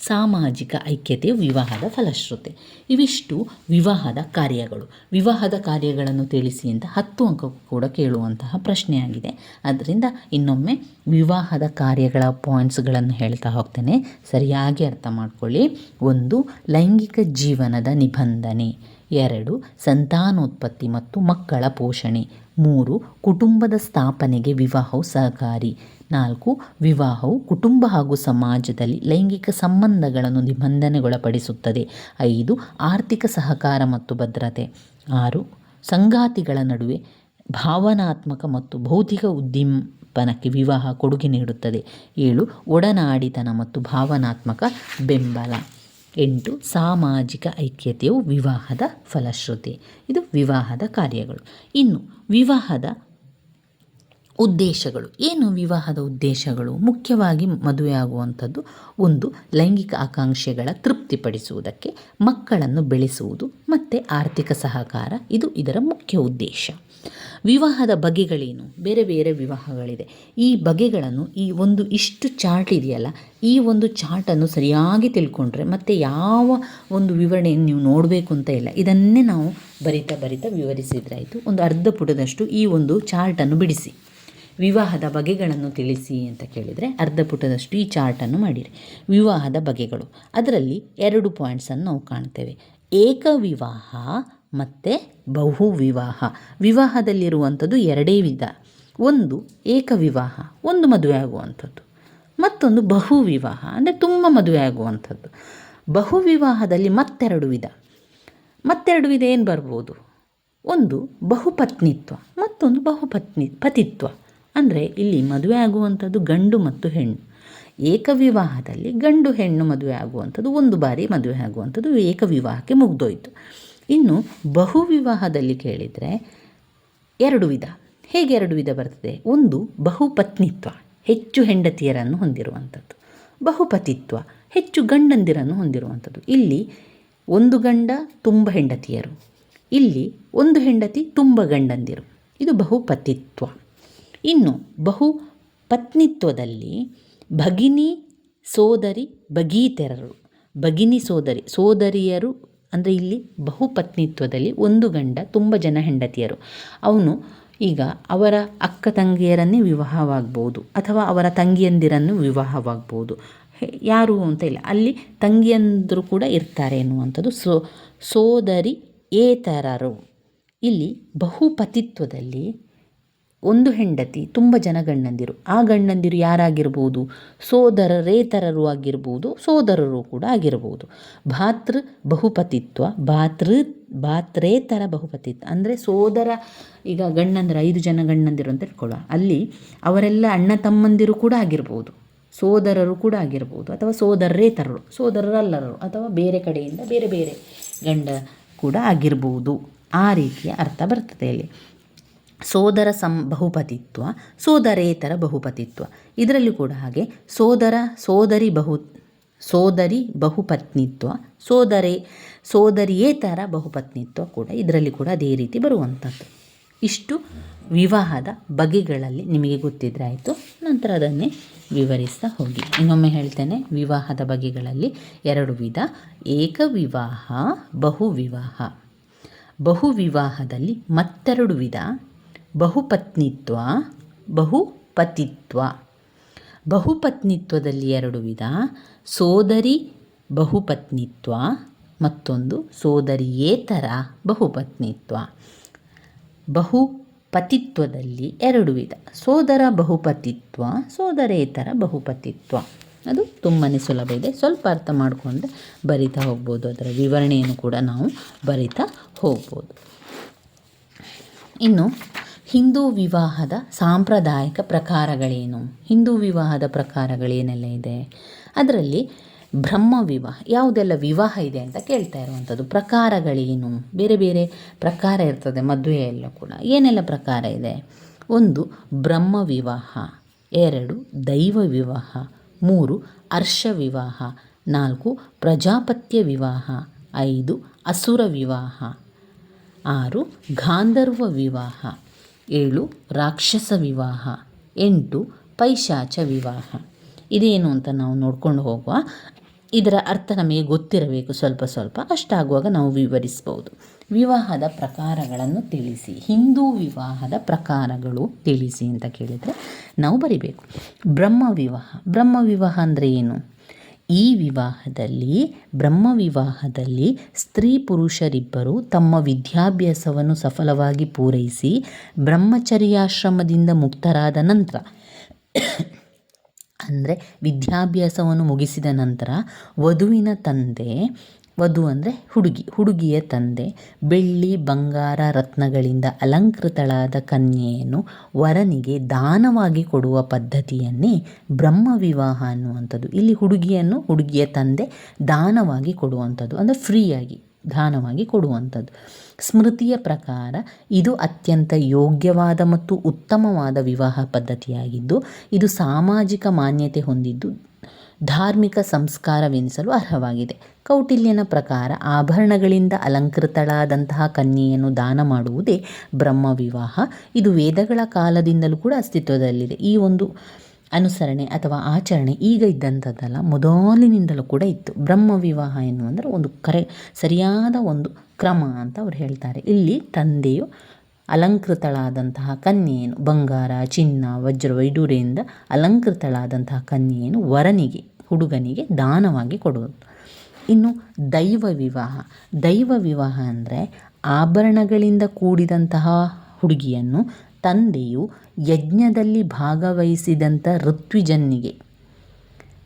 ಸಾಮಾಜಿಕ ಐಕ್ಯತೆ, ವಿವಾಹದ ಫಲಶ್ರುತಿ. ಇವಿಷ್ಟು ವಿವಾಹದ ಕಾರ್ಯಗಳು. ವಿವಾಹದ ಕಾರ್ಯಗಳನ್ನು ತಿಳಿಸಿ ಅಂತ ಹತ್ತು ಅಂಕ ಕೂಡ ಕೇಳುವಂತಹ ಪ್ರಶ್ನೆಯಾಗಿದೆ. ಅದರಿಂದ ಇನ್ನೊಮ್ಮೆ ವಿವಾಹದ ಕಾರ್ಯಗಳ ಪಾಯಿಂಟ್ಸ್ಗಳನ್ನು ಹೇಳ್ತಾ ಹೋಗ್ತೇನೆ. ಸರಿಯಾಗಿ ಅರ್ಥ ಮಾಡಿಕೊಳ್ಳಿ. ಒಂದು, ಲೈಂಗಿಕ ಜೀವನದ ನಿಬಂಧನೆ. ಎರಡು, ಸಂತಾನೋತ್ಪತ್ತಿ ಮತ್ತು ಮಕ್ಕಳ ಪೋಷಣೆ. ಮೂರು, ಕುಟುಂಬದ ಸ್ಥಾಪನೆಗೆ ವಿವಾಹವು ಸಹಕಾರಿ. ನಾಲ್ಕು, ವಿವಾಹವು ಕುಟುಂಬ ಹಾಗೂ ಸಮಾಜದಲ್ಲಿ ಲೈಂಗಿಕ ಸಂಬಂಧಗಳನ್ನು ನಿಬಂಧನೆಗೊಳಪಡಿಸುತ್ತದೆ. ಐದು, ಆರ್ಥಿಕ ಸಹಕಾರ ಮತ್ತು ಭದ್ರತೆ. ಆರು, ಸಂಗಾತಿಗಳ ನಡುವೆ ಭಾವನಾತ್ಮಕ ಮತ್ತು ಭೌತಿಕ ಉದ್ದೀಪನಕ್ಕೆ ವಿವಾಹ ಕೊಡುಗೆ ನೀಡುತ್ತದೆ. ಏಳು, ಒಡನಾಡಿತನ ಮತ್ತು ಭಾವನಾತ್ಮಕ ಬೆಂಬಲ. ಎಂಟು, ಸಾಮಾಜಿಕ ಐಕ್ಯತೆಯು ವಿವಾಹದ ಫಲಶ್ರುತಿ. ಇದು ವಿವಾಹದ ಕಾರ್ಯಗಳು. ಇನ್ನು, ವಿವಾಹದ ಉದ್ದೇಶಗಳು. ಏನು ವಿವಾಹದ ಉದ್ದೇಶಗಳು? ಮುಖ್ಯವಾಗಿ ಮದುವೆಯಾಗುವಂಥದ್ದು ಒಂದು ಲೈಂಗಿಕ ಆಕಾಂಕ್ಷೆಗಳ ತೃಪ್ತಿಪಡಿಸುವುದಕ್ಕೆ, ಮಕ್ಕಳನ್ನು ಬೆಳೆಸುವುದು ಮತ್ತು ಆರ್ಥಿಕ ಸಹಕಾರ. ಇದು ಇದರ ಮುಖ್ಯ ಉದ್ದೇಶ. ವಿವಾಹದ ಬಗೆಗಳೇನು? ಬೇರೆ ಬೇರೆ ವಿವಾಹಗಳಿದೆ. ಈ ಬಗೆಗಳನ್ನು, ಈ ಒಂದು ಇಷ್ಟು ಚಾರ್ಟ್ ಇದೆಯಲ್ಲ, ಈ ಒಂದು ಚಾರ್ಟನ್ನು ಸರಿಯಾಗಿ ತಿಳ್ಕೊಂಡ್ರೆ ಮತ್ತು ಯಾವ ಒಂದು ವಿವರಣೆಯನ್ನು ನೀವು ನೋಡಬೇಕು ಅಂತ ಇಲ್ಲ, ಇದನ್ನೇ ನಾವು ಬರಿತಾ ಬರಿತಾ ವಿವರಿಸಿದ್ರಾಯಿತು. ಒಂದು ಅರ್ಧ ಪುಟದಷ್ಟು ಈ ಒಂದು ಚಾರ್ಟನ್ನು ಬಿಡಿಸಿ. ವಿವಾಹದ ಬಗೆಗಳನ್ನು ತಿಳಿಸಿ ಅಂತ ಕೇಳಿದರೆ ಅರ್ಧ ಪುಟದಷ್ಟು ಈ ಚಾರ್ಟನ್ನು ಮಾಡಿರಿ. ವಿವಾಹದ ಬಗೆಗಳು. ಅದರಲ್ಲಿ ಎರಡು ಪಾಯಿಂಟ್ಸನ್ನು ನಾವು ಕಾಣ್ತೇವೆ. ಏಕ ವಿವಾಹ ಮತ್ತು ಬಹು ವಿವಾಹ ವಿವಾಹದಲ್ಲಿರುವಂಥದ್ದು ಎರಡೇ ವಿಧ. ಒಂದು ಏಕವಿವಾಹ, ಒಂದು ಮದುವೆ ಆಗುವಂಥದ್ದು ಮತ್ತೊಂದು ಬಹು ವಿವಾಹ ಅಂದರೆ ತುಂಬ ಮದುವೆ ಆಗುವಂಥದ್ದು ಬಹು ವಿವಾಹದಲ್ಲಿ ಮತ್ತೆರಡು ವಿಧ. ಮತ್ತೆರಡು ವಿಧ ಏನು ಬರ್ಬೋದು? ಒಂದು ಬಹುಪತ್ನಿತ್ವ, ಮತ್ತೊಂದು ಬಹುಪತ್ನಿ, ಪತಿತ್ವ. ಅಂದರೆ ಇಲ್ಲಿ ಮದುವೆ ಆಗುವಂಥದ್ದು ಗಂಡು ಮತ್ತು ಹೆಣ್ಣು. ಏಕವಿವಾಹದಲ್ಲಿ ಗಂಡು ಹೆಣ್ಣು ಮದುವೆ ಆಗುವಂಥದ್ದು ಒಂದು ಬಾರಿ ಮದುವೆ ಆಗುವಂಥದ್ದು ಏಕವಿವಾಹಕ್ಕೆ ಮುಗ್ದೋಯ್ತು. ಇನ್ನು ಬಹು ವಿವಾಹದಲ್ಲಿ ಕೇಳಿದರೆ ಎರಡು ವಿಧ. ಹೇಗೆ ಎರಡು ವಿಧ ಬರ್ತದೆ? ಒಂದು ಬಹುಪತ್ನಿತ್ವ, ಹೆಚ್ಚು ಹೆಂಡತಿಯರನ್ನು ಹೊಂದಿರುವಂಥದ್ದು. ಬಹುಪತಿತ್ವ, ಹೆಚ್ಚು ಗಂಡಂದಿರನ್ನು ಹೊಂದಿರುವಂಥದ್ದು. ಇಲ್ಲಿ ಒಂದು ಗಂಡ ತುಂಬ ಹೆಂಡತಿಯರು. ಇಲ್ಲಿ ಒಂದು ಹೆಂಡತಿ ತುಂಬ ಗಂಡಂದಿರು. ಇದು ಬಹುಪತಿತ್ವ. ಇನ್ನು ಬಹು ಪತ್ನಿತ್ವದಲ್ಲಿ ಭಗಿನಿ, ಸೋದರಿ, ಭಗೀತೆರರು. ಭಗಿನಿ, ಸೋದರಿ, ಸೋದರಿಯರು ಅಂದರೆ ಇಲ್ಲಿ ಬಹುಪತ್ನಿತ್ವದಲ್ಲಿ ಒಂದು ಗಂಡ, ತುಂಬ ಜನ ಹೆಂಡತಿಯರು. ಅವನು ಈಗ ಅವರ ಅಕ್ಕ ತಂಗಿಯರನ್ನೇ ವಿವಾಹವಾಗ್ಬೋದು ಅಥವಾ ಅವರ ತಂಗಿಯಂದಿರನ್ನು ವಿವಾಹವಾಗ್ಬೋದು. ಯಾರು ಅಂತ ಇಲ್ಲ. ಅಲ್ಲಿ ತಂಗಿಯಂದರು ಕೂಡ ಇರ್ತಾರೆ ಎನ್ನುವಂಥದ್ದು ಸೋ, ಸೋದರಿ ಏತರರು. ಇಲ್ಲಿ ಬಹುಪತಿತ್ವದಲ್ಲಿ ಒಂದು ಹೆಂಡತಿ, ತುಂಬ ಜನ ಗಂಡಂದಿರು. ಆ ಗಂಡಂದಿರು ಯಾರಾಗಿರ್ಬೋದು? ಸೋದರರೇತರರು ಆಗಿರ್ಬೋದು, ಸೋದರರು ಕೂಡ ಆಗಿರ್ಬೋದು. ಭಾತೃ ಬಹುಪತಿತ್ವ, ಭಾತೃ, ಭಾತ್ರೇತರ ಬಹುಪತಿತ್ವ. ಅಂದರೆ ಸೋದರ, ಈಗ ಗಂಡಂದಿರು ಐದು ಜನ ಗಂಡಂದಿರು ಅಂತ ಇಟ್ಕೊಳ್ಳೋ ಅಲ್ಲಿ ಅವರೆಲ್ಲ ಅಣ್ಣ ತಮ್ಮಂದಿರು ಕೂಡ ಆಗಿರ್ಬೋದು. ಸೋದರರು ಕೂಡ ಆಗಿರ್ಬೋದು. ಅಥವಾ ಸೋದರರೇತರರು ಸೋದರರಲ್ಲರು, ಅಥವಾ ಬೇರೆ ಕಡೆಯಿಂದ ಬೇರೆ ಬೇರೆ ಗಂಡ ಕೂಡ ಆಗಿರ್ಬೋದು. ಆ ರೀತಿಯ ಅರ್ಥ ಬರ್ತದೆ ಇಲ್ಲಿ ಸೋದರ ಸಂ ಬಹುಪತಿತ್ವ, ಸೋದರೇತರ ಬಹುಪತಿತ್ವ. ಇದರಲ್ಲಿ ಕೂಡ ಹಾಗೆ ಸೋದರ, ಸೋದರಿ ಬಹು, ಸೋದರಿ ಬಹುಪತ್ನಿತ್ವ, ಸೋದರೇ, ಸೋದರಿಯೇತರ ಬಹುಪತ್ನಿತ್ವ ಕೂಡ ಇದರಲ್ಲಿ ಕೂಡ ಅದೇ ರೀತಿ ಬರುವಂಥದ್ದು. ಇಷ್ಟು ವಿವಾಹದ ಬಗೆಗಳಲ್ಲಿ ನಿಮಗೆ ಗೊತ್ತಿದ್ರೆ ಆಯಿತು ನಂತರ ಅದನ್ನೇ ವಿವರಿಸ್ತಾ ಹೋಗಿ. ಇನ್ನೊಮ್ಮೆ ಹೇಳ್ತೇನೆ, ವಿವಾಹದ ಬಗೆಗಳಲ್ಲಿ ಎರಡು ವಿಧ. ಏಕವಿವಾಹ, ಬಹುವಿವಾಹ. ಬಹುವಿವಾಹದಲ್ಲಿ ವಿವಾಹ ಬಹು ವಿವಾಹದಲ್ಲಿ ಮತ್ತೆರಡು ವಿಧ. ಬಹುಪತ್ನಿತ್ವ, ಬಹುಪತಿತ್ವ. ಬಹುಪತ್ನಿತ್ವದಲ್ಲಿ ಎರಡು ವಿಧ. ಸೋದರಿ, ಬಹುಪತ್ನಿತ್ವ. ಮತ್ತೊಂದು ಸೋದರಿಯೇತರ, ಬಹುಪತ್ನಿತ್ವ. ಬಹುಪತಿತ್ವದಲ್ಲಿ ಎರಡು ವಿಧ. ಸೋದರ, ಬಹುಪತಿತ್ವ. ಸೋದರೇತರ, ಬಹುಪತಿತ್ವ. ಅದು ತುಂಬಾ ಸುಲಭ ಇದೆ. ಸ್ವಲ್ಪ ಅರ್ಥ ಮಾಡಿಕೊಂಡು ಬರಿತಾ ಹೋಗ್ಬೋದು. ಅದರ ವಿವರಣೆಯನ್ನು ಕೂಡ ನಾವು ಬರಿತಾ ಹೋಗ್ಬೋದು. ಇನ್ನು ಹಿಂದೂ ವಿವಾಹದ ಸಾಂಪ್ರದಾಯಿಕ ಪ್ರಕಾರಗಳೇನು? ಹಿಂದೂ ವಿವಾಹದ ಪ್ರಕಾರಗಳೇನೆಲ್ಲ ಇದೆ? ಅದರಲ್ಲಿ ಬ್ರಹ್ಮ ವಿವಾಹ, ಯಾವುದೆಲ್ಲ ವಿವಾಹ ಇದೆ ಅಂತ ಕೇಳ್ತಾ ಇರುವಂಥದ್ದು. ಪ್ರಕಾರಗಳೇನು? ಬೇರೆ ಬೇರೆ ಪ್ರಕಾರ ಇರ್ತದೆ ಮದುವೆಯೆಲ್ಲ ಕೂಡ. ಏನೆಲ್ಲ ಪ್ರಕಾರ ಇದೆ? ಒಂದು, ಬ್ರಹ್ಮ ವಿವಾಹ. ಎರಡು, ದೈವ ವಿವಾಹ. ಮೂರು ಅರ್ಷ ವಿವಾಹ. ನಾಲ್ಕು, ಪ್ರಜಾಪತ್ಯ ವಿವಾಹ. ಐದು, ಅಸುರ ವಿವಾಹ. ಆರು, ಗಾಂಧರ್ವ ವಿವಾಹ. ಏಳು ರಾಕ್ಷಸ ವಿವಾಹ, ಎಂಟು ಪೈಶಾಚ ವಿವಾಹ. ಇದೇನು ಅಂತ ನಾವು ನೋಡ್ಕೊಂಡು ಹೋಗುವ. ಇದರ ಅರ್ಥ ನಮಗೆ ಗೊತ್ತಿರಬೇಕು ಸ್ವಲ್ಪ ಸ್ವಲ್ಪ. ಅಷ್ಟಾಗುವಾಗ ನಾವು ವಿವರಿಸ್ಬೋದು. ವಿವಾಹದ ಪ್ರಕಾರಗಳನ್ನು ತಿಳಿಸಿ. ಹಿಂದೂ ವಿವಾಹದ ಪ್ರಕಾರಗಳು ತಿಳಿಸಿ ಅಂತ ಕೇಳಿದರೆ ನಾವು ಬರಿಬೇಕು. ಬ್ರಹ್ಮ ವಿವಾಹ. ಬ್ರಹ್ಮ ವಿವಾಹ ಅಂದರೆ ಏನು? ಈ ವಿವಾಹದಲ್ಲಿ, ಬ್ರಹ್ಮ ವಿವಾಹದಲ್ಲಿ ಸ್ತ್ರೀ ಪುರುಷರಿಬ್ಬರು ತಮ್ಮ ವಿದ್ಯಾಭ್ಯಾಸವನ್ನು ಸಫಲವಾಗಿ ಪೂರೈಸಿ ಬ್ರಹ್ಮಚರ್ಯಾಶ್ರಮದಿಂದ ಮುಕ್ತರಾದ ನಂತರ, ಅಂದರೆ ವಿದ್ಯಾಭ್ಯಾಸವನ್ನು ಮುಗಿಸಿದ ನಂತರ, ವಧುವಿನ ತಂದೆ ವಧು ಅಂದರೆ ಹುಡುಗಿ, ಹುಡುಗಿಯ ತಂದೆ. ಬೆಳ್ಳಿ, ಬಂಗಾರ, ರತ್ನಗಳಿಂದ ಅಲಂಕೃತಳಾದ ಕನ್ಯೆಯನ್ನು ವರನಿಗೆ ದಾನವಾಗಿ ಕೊಡುವ ಪದ್ಧತಿಯನ್ನೇ ಬ್ರಹ್ಮ ವಿವಾಹ ಅನ್ನುವಂಥದ್ದು. ಇಲ್ಲಿ ಹುಡುಗಿಯನ್ನು ಹುಡುಗಿಯ ತಂದೆ ದಾನವಾಗಿ ಕೊಡುವಂಥದ್ದು, ಅಂದರೆ ಫ್ರೀಯಾಗಿ ದಾನವಾಗಿ ಕೊಡುವಂಥದ್ದು. ಸ್ಮೃತಿಯ ಪ್ರಕಾರ ಇದು ಅತ್ಯಂತ ಯೋಗ್ಯವಾದ ಮತ್ತು ಉತ್ತಮವಾದ ವಿವಾಹ ಪದ್ಧತಿಯಾಗಿದ್ದು, ಇದು ಸಾಮಾಜಿಕ ಮಾನ್ಯತೆ ಹೊಂದಿದ್ದು ಧಾರ್ಮಿಕ ಸಂಸ್ಕಾರವೆನಿಸಲು ಅರ್ಹವಾಗಿದೆ. ಕೌಟಿಲ್ಯನ ಪ್ರಕಾರ ಆಭರಣಗಳಿಂದ ಅಲಂಕೃತಳಾದಂತಹ ಕನ್ಯೆಯನ್ನು ದಾನ ಮಾಡುವುದೇ ಬ್ರಹ್ಮ ವಿವಾಹ ಇದು ವೇದಗಳ ಕಾಲದಿಂದಲೂ ಕೂಡ ಅಸ್ತಿತ್ವದಲ್ಲಿದೆ. ಈ ಒಂದು ಅನುಸರಣೆ ಅಥವಾ ಆಚರಣೆ ಈಗ ಇದ್ದಂಥದ್ದಲ್ಲ, ಮೊದಲಿನಿಂದಲೂ ಕೂಡ ಇತ್ತು. ಬ್ರಹ್ಮ ವಿವಾಹ ಎನ್ನುವಂದರೆ ಒಂದು ಕರೆ, ಸರಿಯಾದ ಒಂದು ಕ್ರಮ ಅಂತ ಅವ್ರು ಹೇಳ್ತಾರೆ. ಇಲ್ಲಿ ತಂದೆಯು ಅಲಂಕೃತಳಾದಂತಹ ಕನ್ಯೆಯನ್ನು ಬಂಗಾರ, ಚಿನ್ನ, ವಜ್ರ, ವೈಡೂರ್ಯದಿಂದ ಅಲಂಕೃತಳಾದಂತಹ ಕನ್ಯೆಯನ್ನು ವರನಿಗೆ, ಹುಡುಗನಿಗೆ ದಾನವಾಗಿ ಕೊಡುವುದು. ಇನ್ನು ದೈವ ವಿವಾಹ. ದೈವ ವಿವಾಹ ಅಂದರೆ ಆಭರಣಗಳಿಂದ ಕೂಡಿದಂತಹ ಹುಡುಗಿಯನ್ನು ತಂದೆಯು ಯಜ್ಞದಲ್ಲಿ ಭಾಗವಹಿಸಿದಂಥ ಋತ್ವಿಜನ್ನಿಗೆ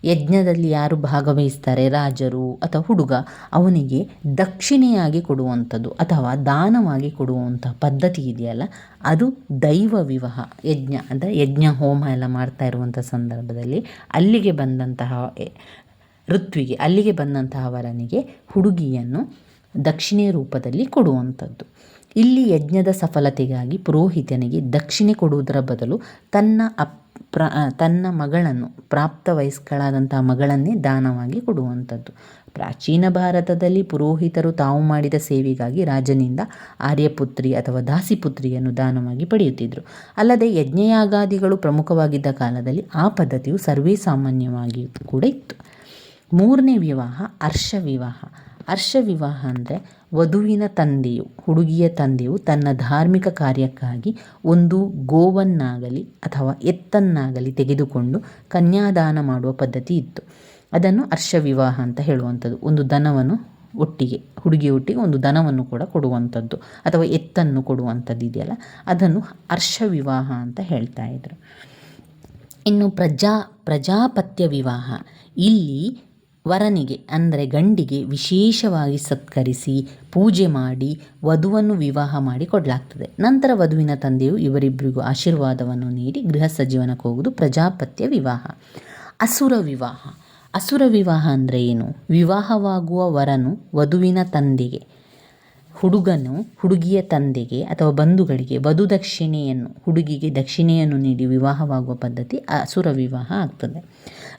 ಯಜ್ಞದಲ್ಲಿ ಯಾರು ಭಾಗವಹಿಸ್ತಾರೆ, ರಾಜರು ಅಥವಾ ಹುಡುಗ, ಅವನಿಗೆ ದಕ್ಷಿಣೆಯಾಗಿ ಕೊಡುವಂಥದ್ದು ಅಥವಾ ದಾನವಾಗಿ ಕೊಡುವಂಥ ಪದ್ಧತಿ ಇದೆಯಲ್ಲ, ಅದು ದೈವ ವಿವಾಹ, ಯಜ್ಞ ಅಂದರೆ ಯಜ್ಞ ಹೋಮ ಎಲ್ಲ ಮಾಡ್ತಾ ಇರುವಂಥ ಸಂದರ್ಭದಲ್ಲಿ ಅಲ್ಲಿಗೆ ಬಂದಂತಹ ಋತ್ವಿಗೆ, ಅಲ್ಲಿಗೆ ಬಂದಂತಹ ವರನಿಗೆ ಹುಡುಗಿಯನ್ನು ದಕ್ಷಿಣೆ ರೂಪದಲ್ಲಿ ಕೊಡುವಂಥದ್ದು. ಇಲ್ಲಿ ಯಜ್ಞದ ಸಫಲತೆಗಾಗಿ ಪುರೋಹಿತನಿಗೆ ದಕ್ಷಿಣೆ ಕೊಡುವುದರ ಬದಲು ತನ್ನ ಅಪ್ ಪ್ರ ತನ್ನ ಮಗಳನ್ನು ಪ್ರಾಪ್ತ ವಯಸ್ಕಳಾದಂಥ ಮಗಳನ್ನೇ ದಾನವಾಗಿ ಕೊಡುವಂಥದ್ದು. ಪ್ರಾಚೀನ ಭಾರತದಲ್ಲಿ ಪುರೋಹಿತರು ತಾವು ಮಾಡಿದ ಸೇವೆಗಾಗಿ ರಾಜನಿಂದ ಆರ್ಯಪುತ್ರಿ ಅಥವಾ ದಾಸಿಪುತ್ರಿಯನ್ನು ದಾನವಾಗಿ ಪಡೆಯುತ್ತಿದ್ದರು ಅಲ್ಲದೆ ಯಜ್ಞಯಾಗಾದಿಗಳು ಪ್ರಮುಖವಾಗಿದ್ದ ಕಾಲದಲ್ಲಿ ಆ ಪದ್ಧತಿಯು ಸರ್ವೇ ಸಾಮಾನ್ಯವಾಗಿ ಕೂಡ ಇತ್ತು. ಮೂರನೇ ವಿವಾಹ ಅರ್ಷ ವಿವಾಹ. ಅರ್ಷ ವಿವಾಹ ಅಂದರೆ ವಧುವಿನ ತಂದೆಯು, ಹುಡುಗಿಯ ತಂದೆಯು ತನ್ನ ಧಾರ್ಮಿಕ ಕಾರ್ಯಕ್ಕಾಗಿ ಒಂದು ಗೋವನ್ನಾಗಲಿ ಅಥವಾ ಎತ್ತನ್ನಾಗಲಿ ತೆಗೆದುಕೊಂಡು ಕನ್ಯಾದಾನ ಮಾಡುವ ಪದ್ಧತಿ ಇತ್ತು. ಅದನ್ನು ಅರ್ಷವಿವಾಹ ಅಂತ ಹೇಳುವಂಥದ್ದು. ಒಂದು ದನವನ್ನು ಒಟ್ಟಿಗೆ ಹುಡುಗಿ ಒಟ್ಟಿಗೆ ಒಂದು ದನವನ್ನು ಕೂಡ ಕೊಡುವಂಥದ್ದು ಅಥವಾ ಎತ್ತನ್ನು ಕೊಡುವಂಥದ್ದು ಇದೆಯಲ್ಲ, ಅದನ್ನು ಅರ್ಷವಿವಾಹ ಅಂತ ಹೇಳ್ತಾ ಇದ್ರು. ಇನ್ನು ಪ್ರಜಾ, ಪ್ರಜಾಪತ್ಯ ವಿವಾಹ. ಇಲ್ಲಿ ವರನಿಗೆ, ಅಂದರೆ ಗಂಡಿಗೆ ವಿಶೇಷವಾಗಿ ಸತ್ಕರಿಸಿ, ಪೂಜೆ ಮಾಡಿ, ವಧುವನ್ನು ವಿವಾಹ ಮಾಡಿ ಕೊಡಲಾಗ್ತದೆ. ನಂತರ ವಧುವಿನ ತಂದೆಯು ಇವರಿಬ್ಬರಿಗೂ ಆಶೀರ್ವಾದವನ್ನು ನೀಡಿ ಗೃಹ ಸಜೀವನಕ್ಕೆ ಹೋಗುವುದು ಪ್ರಜಾಪತ್ಯ ವಿವಾಹ. ಅಸುರ ವಿವಾಹ. ಅಸುರ ವಿವಾಹ ಅಂದರೆ ಏನು? ವಿವಾಹವಾಗುವ ವರನು ವಧುವಿನ ತಂದೆಗೆ, ಹುಡುಗನು ಹುಡುಗಿಯ ತಂದೆಗೆ ಅಥವಾ ಬಂಧುಗಳಿಗೆ ವಧು ದಕ್ಷಿಣೆಯನ್ನು, ಹುಡುಗಿಗೆ ದಕ್ಷಿಣೆಯನ್ನು ನೀಡಿ ವಿವಾಹವಾಗುವ ಪದ್ಧತಿ ಅಸುರ ವಿವಾಹ ಆಗ್ತದೆ.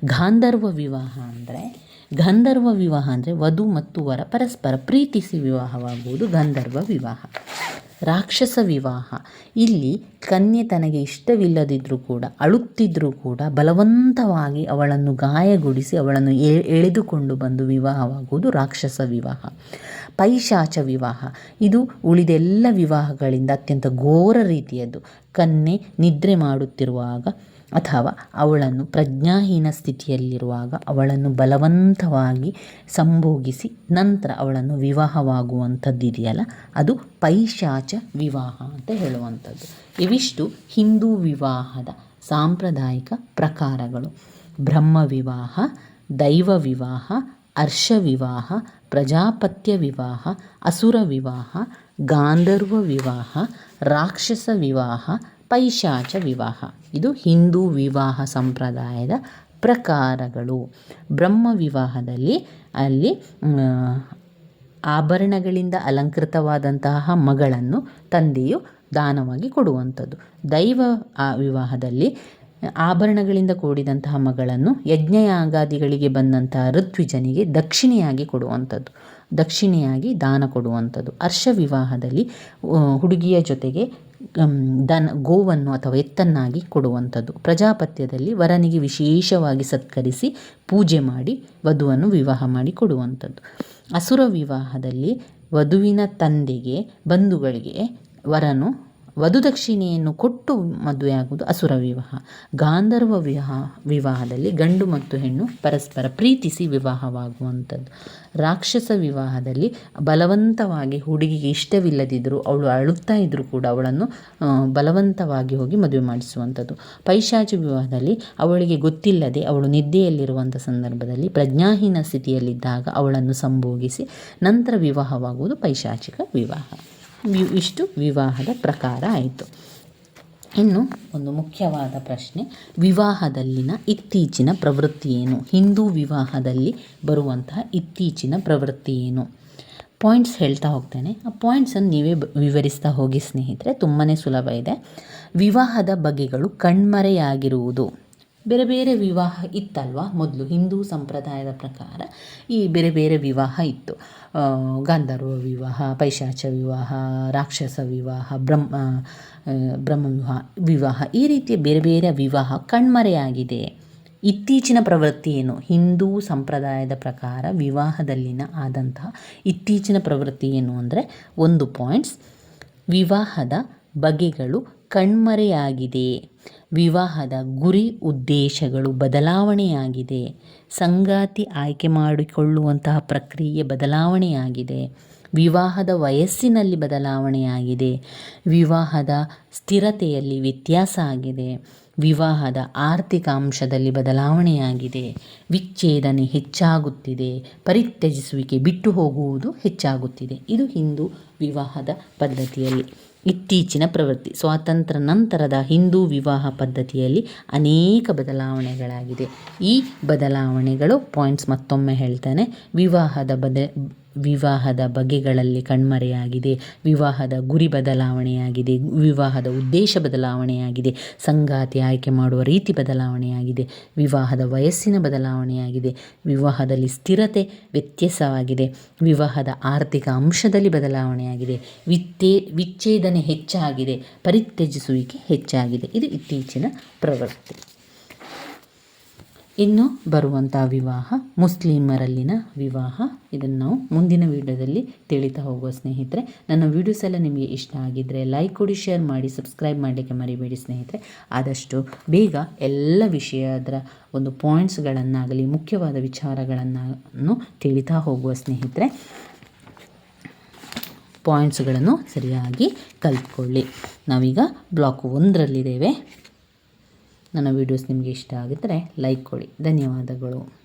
ಗಾಂಧರ್ವ ವಿವಾಹ ಅಂದರೆ, ಗಂಧರ್ವ ವಿವಾಹ ಅಂದರೆ ವಧು ಮತ್ತು ವರ ಪರಸ್ಪರ ಪ್ರೀತಿಸಿ ವಿವಾಹವಾಗುವುದು ಗಂಧರ್ವ ವಿವಾಹ. ರಾಕ್ಷಸ ವಿವಾಹ. ಇಲ್ಲಿ ಕನ್ಯೆ ತನಗೆ ಇಷ್ಟವಿಲ್ಲದಿದ್ದರೂ ಕೂಡ ಅಳುತ್ತಿದ್ದರೂ ಕೂಡ ಬಲವಂತವಾಗಿ ಅವಳನ್ನು ಗಾಯಗೊಳಿಸಿ ಅವಳನ್ನು ಎಳೆದುಕೊಂಡು ಬಂದು ವಿವಾಹವಾಗುವುದು ರಾಕ್ಷಸ ವಿವಾಹ. ಪೈಶಾಚ ವಿವಾಹ. ಇದು ಉಳಿದೆಲ್ಲ ವಿವಾಹಗಳಿಂದ ಅತ್ಯಂತ ಘೋರ ರೀತಿಯದ್ದು. ಕನ್ಯೆ ನಿದ್ರೆ ಮಾಡುತ್ತಿರುವಾಗ ಅಥವಾ ಅವಳನ್ನು ಪ್ರಜ್ಞಾಹೀನ ಸ್ಥಿತಿಯಲ್ಲಿರುವಾಗ ಅವಳನ್ನು ಬಲವಂತವಾಗಿ ಸಂಭೋಗಿಸಿ ನಂತರ ಅವಳನ್ನು ವಿವಾಹವಾಗುವಂಥದ್ದಿದೆಯಲ್ಲ ಅದು ಪೈಶಾಚ ವಿವಾಹ ಅಂತ ಹೇಳುವಂಥದ್ದು. ಇವಿಷ್ಟು ಹಿಂದೂ ವಿವಾಹದ ಸಾಂಪ್ರದಾಯಿಕ ಪ್ರಕಾರಗಳು. ಬ್ರಹ್ಮ ವಿವಾಹ, ದೈವ ವಿವಾಹ ಅರ್ಷ ವಿವಾಹ, ಪ್ರಜಾಪತ್ಯ ವಿವಾಹ, ಅಸುರ ವಿವಾಹ, ಗಾಂಧರ್ವ ವಿವಾಹ, ರಾಕ್ಷಸ ವಿವಾಹ ಪೈಶಾಚ ವಿವಾಹ. ಇದು ಹಿಂದೂ ವಿವಾಹ ಸಂಪ್ರದಾಯದ ಪ್ರಕಾರಗಳು. ಬ್ರಹ್ಮ ವಿವಾಹದಲ್ಲಿ ಅಲ್ಲಿ ಆಭರಣಗಳಿಂದ ಅಲಂಕೃತವಾದಂತಹ ಮಗಳನ್ನು ತಂದೆಯು ದಾನವಾಗಿ ಕೊಡುವಂಥದ್ದು. ದೈವ ವಿವಾಹದಲ್ಲಿ ಆಭರಣಗಳಿಂದ ಕೂಡಿದಂತಹ ಮಗಳನ್ನು ಯಜ್ಞಯಾಗಾದಿಗಳಿಗೆ ಬಂದಂತಹ ಋತ್ವಿಜನಿಗೆ ದಕ್ಷಿಣೆಯಾಗಿ ಕೊಡುವಂಥದ್ದು. ದಕ್ಷಿಣೆಯಾಗಿ ದಾನ ಕೊಡುವಂಥದ್ದು. ಹರ್ಷ ವಿವಾಹದಲ್ಲಿ ಹುಡುಗಿಯ ಜೊತೆಗೆ ದನ, ಗೋವನ್ನು ಅಥವಾ ಎತ್ತನ್ನಾಗಿ ಕೊಡುವಂಥದ್ದು. ಪ್ರಜಾಪತ್ಯದಲ್ಲಿ ವರನಿಗೆ ವಿಶೇಷವಾಗಿ ಸತ್ಕರಿಸಿ ಪೂಜೆ ಮಾಡಿ ವಧುವನ್ನು ವಿವಾಹ ಮಾಡಿ ಕೊಡುವಂಥದ್ದು. ಅಸುರ ವಿವಾಹದಲ್ಲಿ ವಧುವಿನ ತಂದೆಗೆ, ಬಂಧುಗಳಿಗೆ ವರನು ವಧುದಕ್ಷಿಣೆಯನ್ನು ಕೊಟ್ಟು ಮದುವೆಯಾಗುವುದು ಅಸುರ ವಿವಾಹ. ಗಾಂಧರ್ವ ವಿವಾಹ, ವಿವಾಹದಲ್ಲಿ ಗಂಡು ಮತ್ತು ಹೆಣ್ಣು ಪರಸ್ಪರ ಪ್ರೀತಿಸಿ ವಿವಾಹವಾಗುವಂಥದ್ದು. ರಾಕ್ಷಸ ವಿವಾಹದಲ್ಲಿ ಬಲವಂತವಾಗಿ ಹುಡುಗಿಗೆ ಇಷ್ಟವಿಲ್ಲದಿದ್ದರೂ ಅವಳು ಅಳುತ್ತಾ ಇದ್ದರೂ ಕೂಡ ಅವಳನ್ನು ಬಲವಂತವಾಗಿ ಹೋಗಿ ಮದುವೆ ಮಾಡಿಸುವಂಥದ್ದು. ಪೈಶಾಚಿ ವಿವಾಹದಲ್ಲಿ ಅವಳಿಗೆ ಗೊತ್ತಿಲ್ಲದೆ ಅವಳು ನಿದ್ದೆಯಲ್ಲಿರುವಂಥ ಸಂದರ್ಭದಲ್ಲಿ ಪ್ರಜ್ಞಾಹೀನ ಸ್ಥಿತಿಯಲ್ಲಿದ್ದಾಗ ಅವಳನ್ನು ಸಂಭೋಗಿಸಿ ನಂತರ ವಿವಾಹವಾಗುವುದು ಪೈಶಾಚಿಕ ವಿವಾಹ. ಇಷ್ಟು ವಿವಾಹದ ಪ್ರಕಾರ ಆಯಿತು. ಇನ್ನು ಒಂದು ಮುಖ್ಯವಾದ ಪ್ರಶ್ನೆ, ವಿವಾಹದಲ್ಲಿನ ಇತ್ತೀಚಿನ ಪ್ರವೃತ್ತಿ ಏನು? ಹಿಂದೂ ವಿವಾಹದಲ್ಲಿ ಬರುವಂತಹ ಇತ್ತೀಚಿನ ಪ್ರವೃತ್ತಿ ಏನು? ಪಾಯಿಂಟ್ಸ್ ಹೇಳ್ತಾ ಹೋಗ್ತೇನೆ. ಆ ಪಾಯಿಂಟ್ಸನ್ನು ನೀವೇ ವಿವರಿಸ್ತಾ ಹೋಗಿ ಸ್ನೇಹಿತರೆ ತುಂಬಾ ಸುಲಭ ಇದೆ. ವಿವಾಹದ ಬಗೆಗಳು ಕಣ್ಮರೆಯಾಗಿರುವುದು. ಬೇರೆ ಬೇರೆ ವಿವಾಹ ಇತ್ತಲ್ವ? ಮೊದಲು ಹಿಂದೂ ಸಂಪ್ರದಾಯದ ಪ್ರಕಾರ ಈ ಬೇರೆ ಬೇರೆ ವಿವಾಹ ಇತ್ತು. ಗಾಂಧರ್ವ ವಿವಾಹ, ಪೈಶಾಚ ವಿವಾಹ, ರಾಕ್ಷಸ ವಿವಾಹ, ಬ್ರಹ್ಮ ಬ್ರಹ್ಮ ವಿವಾಹ ವಿವಾಹ ಈ ರೀತಿಯ ಬೇರೆ ಬೇರೆ ವಿವಾಹ ಕಣ್ಮರೆಯಾಗಿದೆ. ಇತ್ತೀಚಿನ ಪ್ರವೃತ್ತಿ ಏನು? ಹಿಂದೂ ಸಂಪ್ರದಾಯದ ಪ್ರಕಾರ ವಿವಾಹದಲ್ಲಿನ ಆದಂತಹ ಇತ್ತೀಚಿನ ಪ್ರವೃತ್ತಿ ಏನು ಅಂದರೆ ಒಂದು ಪಾಯಿಂಟ್ಸ್. ವಿವಾಹದ ಬಗೆಗಳು ಕಣ್ಮರೆಯಾಗಿದೆ. ವಿವಾಹದ ಗುರಿ ಉದ್ದೇಶಗಳು ಬದಲಾವಣೆಯಾಗಿದೆ. ಸಂಗಾತಿ ಆಯ್ಕೆ ಮಾಡಿಕೊಳ್ಳುವಂತಹ ಪ್ರಕ್ರಿಯೆ ಬದಲಾವಣೆಯಾಗಿದೆ. ವಿವಾಹದ ವಯಸ್ಸಿನಲ್ಲಿ ಬದಲಾವಣೆಯಾಗಿದೆ. ವಿವಾಹದ ಸ್ಥಿರತೆಯಲ್ಲಿ ವ್ಯತ್ಯಾಸ ಆಗಿದೆ. ವಿವಾಹದ ಆರ್ಥಿಕ ಅಂಶದಲ್ಲಿ ಬದಲಾವಣೆಯಾಗಿದೆ. ವಿಚ್ಛೇದನೆ ಹೆಚ್ಚಾಗುತ್ತಿದೆ. ಪರಿತ್ಯಜಿಸುವಿಕೆ ಬಿಟ್ಟು ಹೋಗುವುದು ಹೆಚ್ಚಾಗುತ್ತಿದೆ. ಇದು ಹಿಂದೂ ವಿವಾಹದ ಪದ್ಧತಿಯಲ್ಲಿ. ಇತ್ತೀಚಿನ ಪ್ರವೃತ್ತಿ, ಸ್ವಾತಂತ್ರ್ಯ ನಂತರದ ಹಿಂದೂ ವಿವಾಹ ಪದ್ಧತಿಯಲ್ಲಿ ಅನೇಕ ಬದಲಾವಣೆಗಳಾಗಿದೆ. ಈ ಬದಲಾವಣೆಗಳು ಪಾಯಿಂಟ್ಸ್ ಮತ್ತೊಮ್ಮೆ ಹೇಳ್ತೇನೆ. ವಿವಾಹದ ಬದ ವಿವಾಹದ ಬಗೆಗಳಲ್ಲಿ ಕಣ್ಮರೆಯಾಗಿದೆ, ವಿವಾಹದ ಗುರಿ ಬದಲಾವಣೆಯಾಗಿದೆ, ವಿವಾಹದ ಉದ್ದೇಶ ಬದಲಾವಣೆಯಾಗಿದೆ, ಸಂಗಾತಿ ಆಯ್ಕೆ ಮಾಡುವ ರೀತಿ ಬದಲಾವಣೆಯಾಗಿದೆ, ವಿವಾಹದ ವಯಸ್ಸಿನ ಬದಲಾವಣೆಯಾಗಿದೆ, ವಿವಾಹದಲ್ಲಿ ಸ್ಥಿರತೆ ವ್ಯತ್ಯಾಸವಾಗಿದೆ, ವಿವಾಹದ ಆರ್ಥಿಕ ಅಂಶದಲ್ಲಿ ಬದಲಾವಣೆಯಾಗಿದೆ, ವಿತ್ತೇ, ವಿಚ್ಛೇದನೆ ಹೆಚ್ಚಾಗಿದೆ, ಪರಿತ್ಯಜಿಸುವಿಕೆ ಹೆಚ್ಚಾಗಿದೆ. ಇದು ಇತ್ತೀಚಿನ ಪ್ರವೃತ್ತಿ. ಇನ್ನು ಬರುವಂಥ ವಿವಾಹ, ಮುಸ್ಲಿಮರಲ್ಲಿನ ವಿವಾಹ, ಇದನ್ನು ನಾವು ಮುಂದಿನ ವಿಡಿಯೋದಲ್ಲಿ ತಿಳಿತಾ ಹೋಗುವ ಸ್ನೇಹಿತರೆ. ನನ್ನ ವೀಡಿಯೋಸ್ ಎಲ್ಲ ನಿಮಗೆ ಇಷ್ಟ ಆಗಿದ್ದರೆ ಲೈಕ್ ಕೊಡಿ ಶೇರ್ ಮಾಡಿ ಸಬ್ಸ್ಕ್ರೈಬ್ ಮಾಡಲಿಕ್ಕೆ ಮರಿಬೇಡಿ ಸ್ನೇಹಿತರೆ. ಆದಷ್ಟು ಬೇಗ ಎಲ್ಲ ವಿಷಯದ ಒಂದು ಪಾಯಿಂಟ್ಸ್ಗಳನ್ನಾಗಲಿ ಮುಖ್ಯವಾದ ವಿಚಾರಗಳನ್ನು ತಿಳಿತಾ ಹೋಗುವ ಸ್ನೇಹಿತರೆ. ಪಾಯಿಂಟ್ಸ್ಗಳನ್ನು ಸರಿಯಾಗಿ ಕಲ್ತ್ಕೊಳ್ಳಿ. ನಾವೀಗ ಬ್ಲಾಕ್ ಒಂದರಲ್ಲಿದ್ದೇವೆ. ನನ್ನ ವೀಡಿಯೋಸ್ ನಿಮಗೆ ಇಷ್ಟ ಆಗಿದ್ದರೆ ಲೈಕ್ ಕೊಡಿ. ಧನ್ಯವಾದಗಳು.